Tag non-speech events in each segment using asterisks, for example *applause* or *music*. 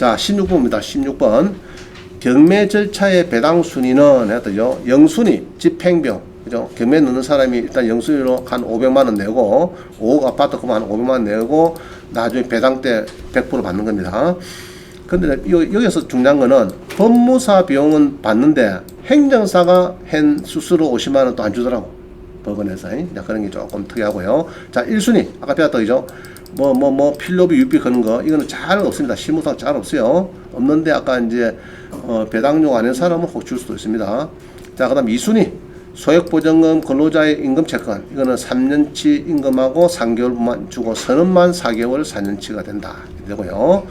자, 16번입니다. 16번. 경매 절차의 배당 순위는 했더죠. 영순위, 집행병. 그죠? 경매 넣는 사람이 일단 영순위로 한 500만 원 내고 5억 아파트 그만 한 500만 원 내고 나중에 배당 때 100% 받는 겁니다. 근데 여- 여기서 중요한 거는 법무사 비용은 받는데 행정사가 한 수수료 50만 원 또 안 주더라고. 법원에서. 이. 자, 그런 게 조금 특이하고요. 자, 1순위. 아까 배웠던 거죠. 뭐, 뭐, 뭐, 필로비, 유비 거는 거. 이거는 잘 없습니다. 실무상 잘 없어요. 없는데 아까 이제, 어, 배당용 아닌 사람은 혹 줄 수도 있습니다. 자, 그 다음 2순위. 소액보전금 근로자의 임금 채권. 이거는 3년치 임금하고 3개월만 주고 선언만 4개월 4년치가 된다. 되고요.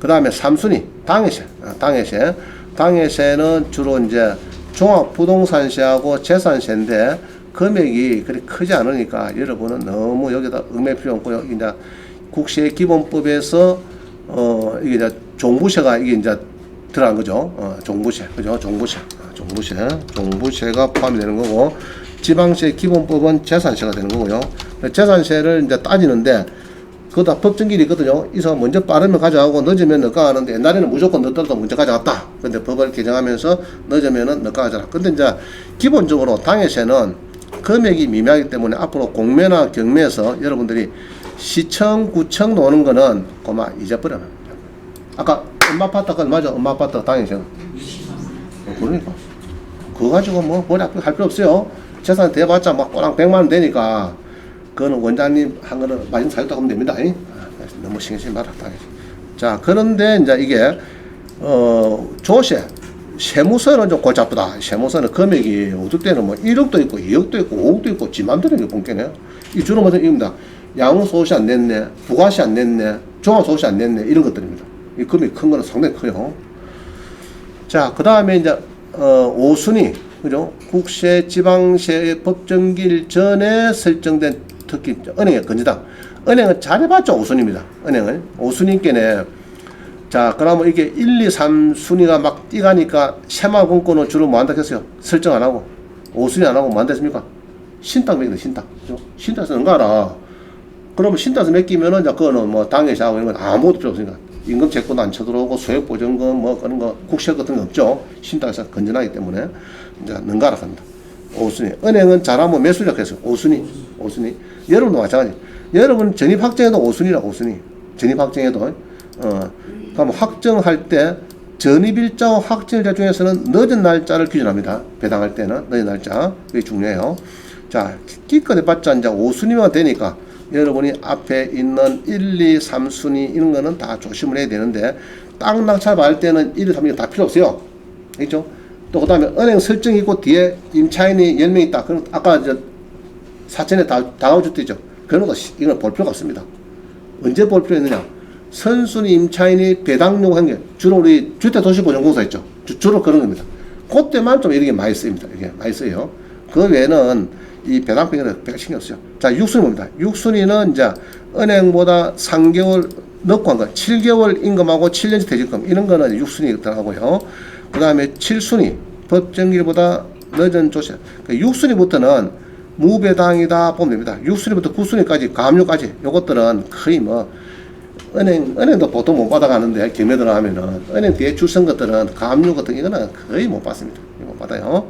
그 다음에 3순위. 당해세. 아, 당해세. 당해세는 주로 이제 종합부동산세하고 재산세인데 금액이 그리 크지 않으니까 여러분은 너무 여기다 음해 필요 없고요. 이제 국세 기본법에서 어 이게 이제 종부세가 이게 이제 들어간 거죠. 어 종부세 그죠? 종부세 아, 종부세 종부세가 포함이 되는 거고 지방세 기본법은 재산세가 되는 거고요. 재산세를 이제 따지는데 그다 법정길이 있거든요. 이서 먼저 빠르면 가져가고 늦으면 너가 하는데 옛날에는 무조건 늦더라도 먼저 가져갔다. 근데 법을 개정하면서 늦으면은 너가 가져라. 근데 이제 기본적으로 당해세는 금액이 미미하기 때문에 앞으로 공매나 경매에서 여러분들이 시청, 구청 노는 거는 그만 잊어버려. 아까 엄마 아파트 건 맞아. 엄마 아파트 당해세. 그러니까. 그거 가지고 뭐 아프게 할 필요 없어요. 재산 대봤자 막 꼬랑 100만 원 되니까 그거는 원장님 한 거는 마진 사줬다 하면 됩니다. 잉? 아, 너무 신경 쓰지 마라. 당연히. 자, 그런데 이제 이게 어, 조세 세무서는 좀 골치 아프다. 세무서는 금액이 어떨 때는 뭐 1억도 있고 2억도 있고 5억도 있고 지 맘대로 이게 본게네요. 이 주로 무슨 입니다. 양도소득세 안 냈네, 부가세 안 냈네, 종합소득세 안 냈네 이런 것들입니다. 이 금액이 큰 거는 상당히 커요. 자, 그 다음에 이제, 어, 5순위, 그죠? 국세, 지방세 법정기일 전에 설정된 특히 은행의 건지당. 은행은 잘해봤자 5순위입니다. 은행을. 5순위께네. 자, 그러면 이게 1, 2, 3 순위가 막 뛰가니까 새마금권은 주로 뭐 한다 했어요? 설정 안 하고. 5순위 안 하고 뭐 한다 했습니까? 신탁 매기다, 신탁. 신탁에서 응가라. 그러면 신탁에서 맡기면은 이제 그거는 뭐 당해자하고 이런 건 아무것도 필요 없으니까. 임금 채권도 안 쳐들어오고 소액보증금 뭐 그런 거 국세 같은 거 없죠. 신탁에서 건전하기 때문에 이제 능가라 합니다. 5순위. 은행은 잘하면 몇 순위라고 했어요? 5순위. 5순위. 여러분도 마찬가지. 여러분 전입 확정해도 5순위라 5순위. 전입 확정해도 어 그럼 확정할 때 전입일자와 확정일자 중에서는 늦은 날짜를 기준합니다. 배당할 때는 늦은 날짜. 그게 중요해요. 자, 기껏 해봤자 이제 5순위만 되니까 여러분이 앞에 있는 1, 2, 3순위 이런 거는 다 조심을 해야 되는데 땅 낙찰 받을 때는 1, 2, 3, 2다 필요 없어요. 있죠? 또 그 다음에 은행 설정이 있고 뒤에 임차인이 10명 있다. 그럼 아까 저 사천에 다 다가주택이죠. 그런 거 이건 볼 필요가 없습니다. 언제 볼 필요 있느냐? 선순위 임차인이 배당 요구한 게 주로 우리 주택도시보전공사 있죠. 주, 주로 그런 겁니다. 그때만 좀 이런 게 많이 쓰입니다. 이게 많이 써요. 그 외에는 이 배당평에는 배가 신경 쓰죠. 자, 6순위 봅니다. 6순위는 이제 은행보다 3개월 넣고 한 거, 7개월 임금하고 7년치 퇴직금, 이런 거는 6순위 들어가고요. 그 다음에 7순위, 법정일보다 늦은 조세. 그 6순위부터는 무배당이다 보면 됩니다. 6순위부터 9순위까지, 가압류까지, 요것들은 거의 뭐, 은행, 은행도 보통 못 받아가는데, 경매 들어가면은, 은행 대출 선 것들은, 가압류 같은 이거는 거의 못 받습니다. 못 받아요.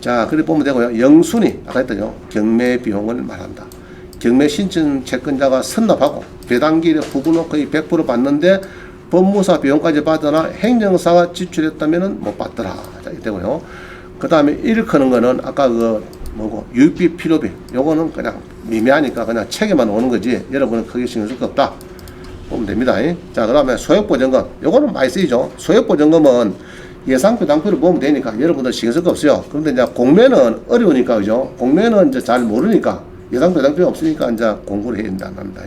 자, 그래 보면 되고요. 영순위, 아까 했더죠. 경매 비용을 말한다. 경매 신청 채권자가 선납하고 배당기일에 후분은 거의 100% 받는데 법무사 비용까지 받으나 행정사가 지출했다면은 못 받더라. 자, 이렇게 되고요. 그 다음에 일크는 거는 아까 그 뭐고 유비 필요비 요거는 그냥 미미하니까 그냥 책에만 오는 거지 여러분은 크게 신경 쓸 거 없다. 보면 됩니다. 자, 그 다음에 소액보증금. 요거는 많이 쓰이죠. 소액보증금은 예상 배당표를 보면 되니까 여러분들 신경 쓸 거 없어요. 그런데 이제 공매는 어려우니까, 그죠? 공매는 이제 잘 모르니까 예상 배당표 없으니까 이제 공부를 해야 된다는 겁니다.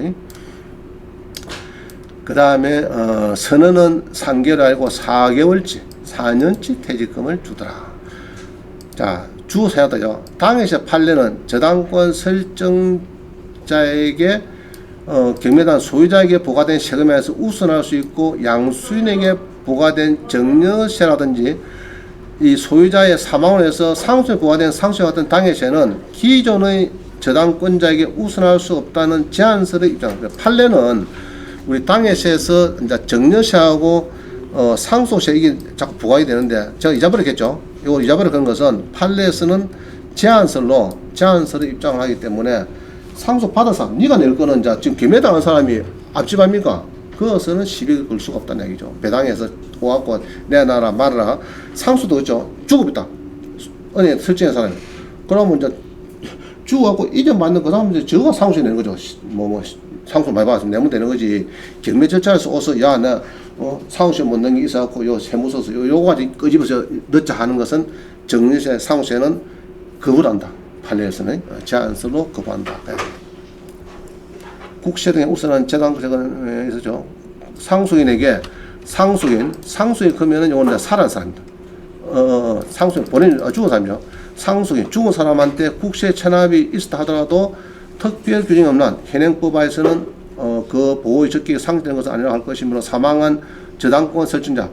그 다음에, 어, 선언은 3개월 아니고 4개월치, 4년치 퇴직금을 주더라. 자, 주 세웠다죠. 당에서 판례는 저당권 설정자에게 어, 경매단 소유자에게 부과된 세금에서 우선할 수 있고 양수인에게 부과된 정려세라든지 이 소유자의 사망으로 해서 상속에 부과된 상속에 같은 당해세는 기존의 저당권자에게 우선할 수 없다는 제한서를 입장합니다. 판례는 우리 당해세에서 이제 정려세하고 어, 상속세 이게 자꾸 부과가 되는데 제가 잊어버렸겠죠. 이거 잊어버려 그런 것은 판례에서는 제한설로 제한설을 입장을 하기 때문에 상속 사람 네가 낼 거는 이제 지금 김해당한 사람이 앞집 아닙니까? 그것은 시비 걸 수가 없다는 얘기죠. 배당에서 오갖고 내놔라 말아라 상수도 그죠. 주급이다. 은행 설정한 사람이. 그러면 이제 주고갖고 이전 받는 그 사람 이제 저거 상수 내는 거죠. 뭐, 뭐, 상수 많이 받았으면 내면 되는 거지. 경매 절차에서 오서, 야, 나, 어, 상수에 못 넣는 게 있어갖고, 요, 세무서서, 요, 요거 가지고 끄집어서 넣자 하는 것은 정리세, 상수에는 거부를 한다. 판례에서는 어, 제한서로 거부한다. 예. 국세 등의 우선한 재단권에 있었죠. 상수인에게 상수인, 상수인 그러면은 요거는 살아난 사람입니다. 어, 어, 상수인 본인 어, 죽은 사람이죠. 상수인 죽은 사람한테 국세 체납이 있었다 하더라도 특별 규정이 없는 현행법에서는 어, 그 보호의 적격이 상실된 것은 아니라 할 것이므로 사망한 저당권 설정자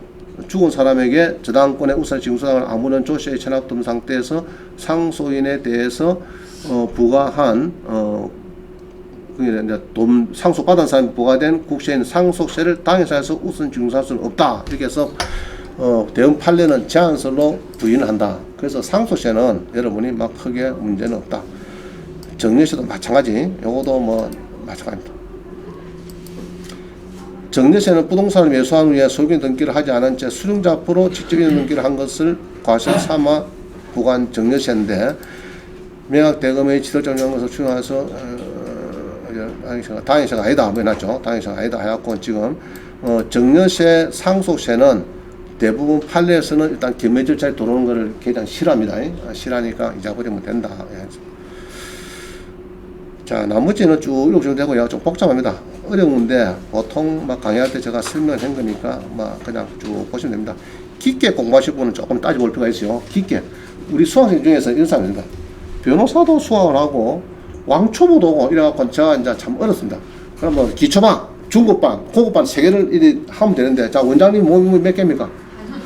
죽은 사람에게 저당권의 우선 징수당을 아무런 체납도 없는 상태에서 상소인에 대해서 어, 부과한 어, 그게 이제 돈 상속받은 사람이 부과된 국세인 상속세를 당해사에서 우선 징수할 수는 없다. 이렇게 해서 어, 대응 판례는 제한설로 부인한다. 그래서 상속세는 여러분이 막 크게 문제는 없다. 정리세도 마찬가지. 요것도 뭐 마찬가지입니다. 정리세는 부동산을 매수한 후에 소유권 등기를 하지 않은 채 수령자 앞으로 직접인 등기를 한 것을 과실 삼아 부과한 정리세인데 매각 대금의 지적적 것을 추정해서 어, 당해세가 당해세가 아니다 뭐 해놨죠. 당해세가 아니다 해갖고 지금 어, 정년세 상속세는 대부분 판례에서는 일단 경매 절차에 들어오는 것을 굉장히 싫어합니다. 아, 싫어하니까 잊어버리면 된다. 예. 자, 나머지는 쭉 읽으시면 되고요. 좀 복잡합니다. 어려운데 보통 막 강의할 때 제가 설명을 한 거니까 막 그냥 쭉 보시면 됩니다. 깊게 공부하실 분은 조금 따져볼 필요가 있어요. 깊게. 우리 수학생 중에서 이런 사람이 있습니다. 변호사도 수학을 하고 왕초보도 오고 이래갖고 제가 이제 참 어렵습니다. 그러면 기초반, 중급반, 고급반 세 개를 하면 되는데 자 원장님 몸이 몇 개입니까?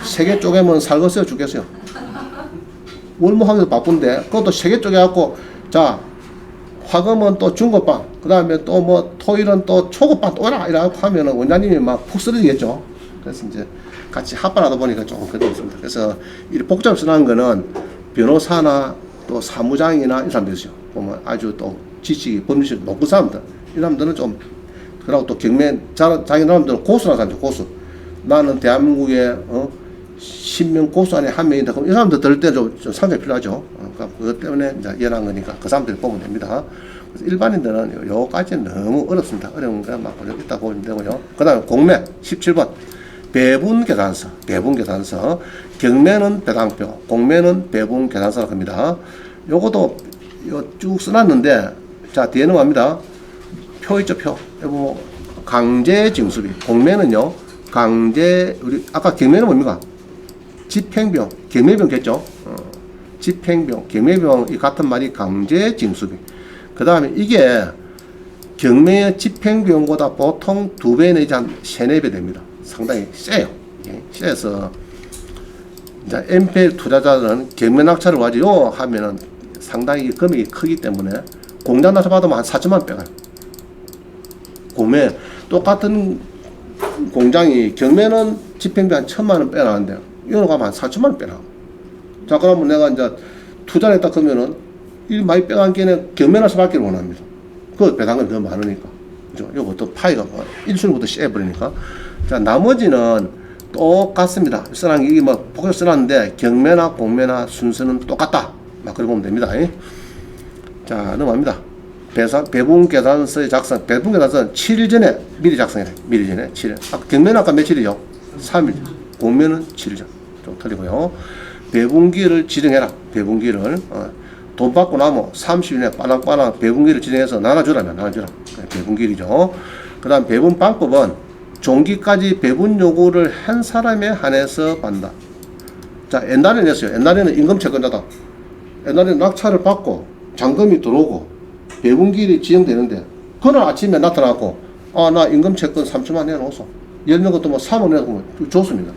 세 개 쪼개면 살겠어요, 죽겠어요? *laughs* 월모하기도 바쁜데 그것도 세 개 쪼개갖고 자 화금은 또 중급반, 그 다음에 또 뭐 토일은 또 초급반 또 오라 이라고 하면은 원장님이 막 푹 쓰러지겠죠. 그래서 이제 같이 합반하다 보니까 조금 그렇습니다. 그래서 이 복잡스러운 거는 변호사나 또 사무장이나 이 사람들이죠. 보면 아주 또 지식이 법률식 높은 사람들, 이 사람들은 좀 그리고 또 경매 자, 자기 사람들은 고수라는 사람이죠. 고수. 나는 대한민국에 어, 10명 고수 안에 한 명이다. 그럼 이 사람들 들을 때좀 좀 상당히 필요하죠. 어, 그러니까 그것 때문에 이제 연한 거니까 그 사람들 보면 됩니다. 그래서 일반인들은 요- 요까지는 너무 어렵습니다. 어려운 거막 어렵다 보면 되고요. 그 다음에 공매 17번. 배분 계산서, 배분 계산서. 경매는 배당표, 공매는 배분 계산서라고 합니다. 요것도 요 쭉 써놨는데, 자, 뒤에 넘어갑니다. 표 있죠, 표. 요거 강제 징수비. 공매는요, 강제, 우리, 아까 경매는 뭡니까? 집행병, 경매병겠죠? 어, 집행병, 경매병, 이 같은 말이 강제 징수비. 그 다음에 이게 경매의 집행비용보다 보통 두 배 내지 한 세네 배 됩니다. 상당히 세요. 예, 세서 이제 MPL 투자자들은 경매 낙찰을 가지고 하면은 상당히 금액이 크기 때문에 공장 낙찰 받으면 한 4천만 원 빼가요. 공매 똑같은 공장이 경매는 집행비 한 천만 원 빼나는데 이거는 가면 한 4천만 원 빼나. 자 그러면 내가 이제 투자를 했다 그러면은 이 많이 빼간 게는 경매나서 받기를 원합니다. 그 배당금이 더 많으니까. 그죠? 요것도 파이가 뭐 1순위부터 씌어버리니까. 자, 나머지는 똑같습니다. 써놨, 이게 뭐, 복잡 써놨는데, 경매나 공매나 순서는 똑같다. 막 그렇게 보면 됩니다. 예. 자, 넘어갑니다. 배상, 배분 계산서의 작성, 배분 계산서는 7일 전에 미리 작성해야 돼. 미리 전에 7일. 아, 경매는 아까 며칠이죠? 3일. 공매는 7일 전. 좀 틀리고요. 배분기를 지정해라. 배분기를. 어, 돈 받고 나면 30일 내에 빠랑빠랑 배분기를 진행해서 나눠주라면 나눠주라. 그게 배분기일이죠. 그 다음 배분 방법은 종기까지 배분 요구를 한 사람에 한해서 받는다. 자, 옛날에는 했어요. 옛날에는 임금 채권자다. 옛날에는 낙찰을 받고 잔금이 들어오고 배분기일이 지정되는데 그날 아침에 나타나고 아, 나 임금 채권 3천만 내놓았어. 10명 것도 뭐 3원 내고 줬습니다.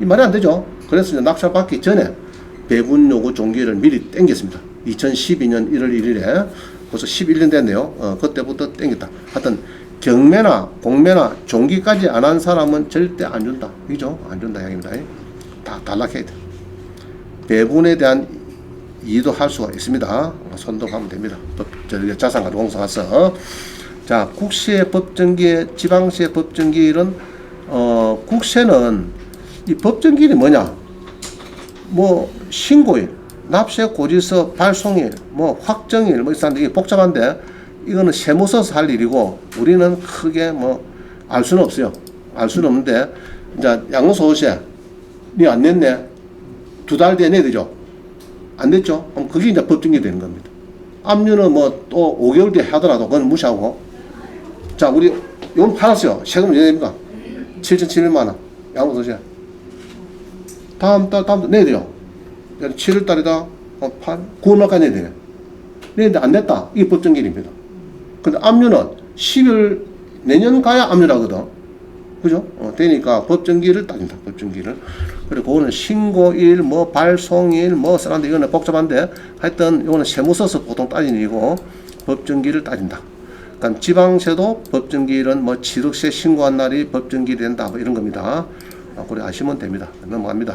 이 말이 안 되죠. 그래서 이제 낙찰 받기 전에 배분 요구 종기를 미리 땡겼습니다. 2012년 1월 1일에 벌써 11년 됐네요. 어, 그때부터 땡겼다. 하여튼 경매나 공매나 종기까지 안 한 사람은 절대 안 준다. 그죠? 안 준다 이야기입니다. 다 단락해야 돼. 배분에 대한 이의도 할 수가 있습니다. 선동하면 됩니다. 법, 저기 자산가공사 가서 자 국세 법정기의 지방세 법정기일은 어 국세는 이 법정기일이 뭐냐? 뭐 신고일, 납세 고지서 발송일, 뭐 확정일 뭐 이런 이게 복잡한데 이거는 세무 써서 할 일이고 우리는 크게 뭐 알 수는 없어요. 알 수는 없는데 이제 양도소득세 니안 냈네 두 달 뒤에 내야 되죠. 안 됐죠? 그럼 그게 이제 법정이 되는 겁니다. 압류는 뭐 또 5개월 뒤에 하더라도 그건 무시하고 자 우리 이건 팔았어요. 세금 왜 냅니까? 7,700만 원 양도소득세 다음 달 다음 달 내야 돼요. 7월 달이다. 어, 8, 9월 말까지 내야 돼요. 내는데 안 냈다. 이게 법정기일입니다. 근데 압류는 10월 내년 가야 압류라거든. 그죠? 어, 되니까 법정기를 따진다. 법정기를. 그리고 그거는 신고일, 뭐 발송일, 뭐 쓰는데 이거는 복잡한데 하여튼 이거는 세무 써서 보통 따지는 일이고 법정기를 따진다. 그러니까 지방세도 법정기일은 뭐 취득세 신고한 날이 법정기일이 된다. 뭐 이런 겁니다. 아, 그래 아시면 됩니다. 넘어갑니다.